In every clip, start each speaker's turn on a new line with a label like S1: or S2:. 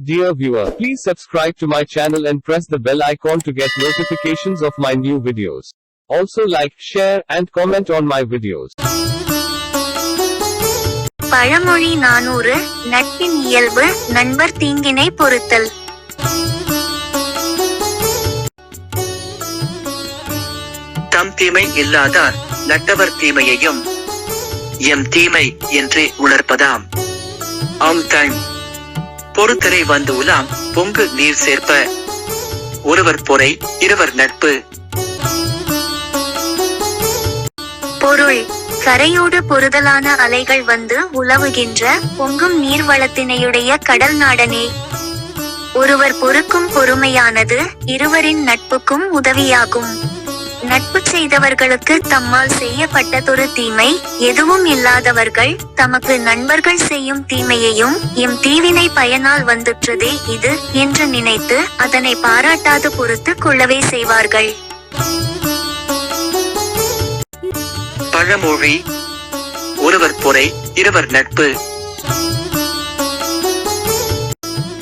S1: Dear viewer, please subscribe to my channel and press the bell icon to get notifications of my new videos. Also like, share, and comment on my videos.
S2: பழமொழி நானூறு நட்பின் இயல்பு நண்பர் தீங்கினை பொறுத்தல்
S3: தம் தீமை இல்லாதார் நட்டவர் தீமையையும் M தீமை என்றே உணர்ப்பதாம் ஆம் time பொறுத்தலை வந்து உலாம் பொங்கு நீர் சேர்ப்ப. ஒருவர் பொறை இருவர் நட்பு.
S2: பொருள் கரையோடு பொறுதலான அலைகள் வந்து உலவுகின்ற பொங்கும் நீர்வளத்தினையுடைய கடல் நாடனே. ஒருவர் பொறுக்கும் பொறுமையானது இருவரின் நட்புக்கும் உதவியாகும். நட்பு செய்தவர்களுக்கு தம்மால் செய்யப்பட்டதொரு தீமை எதுவும் இல்லாதவர்கள் தமக்கு நண்பர்கள் செய்யும் தீமையையும் எம் தீவினை பயனால் வந்துற்றதே இது என்று நினைத்து அதனை பாராட்டாது பொறுத்து கொள்ளவே செய்வார்கள்.
S3: பழமொழி ஒருவர் பொறை இருவர் நட்பு.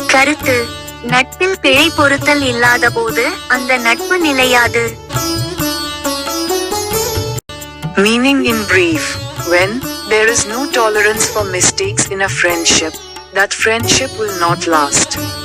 S2: கருத்து நட்பில் பிழை பொறுத்தல் இல்லாதபோது அந்த நட்பு நிலையாது.
S4: Meaning in brief, when there is no tolerance for mistakes in a friendship, that friendship will not last.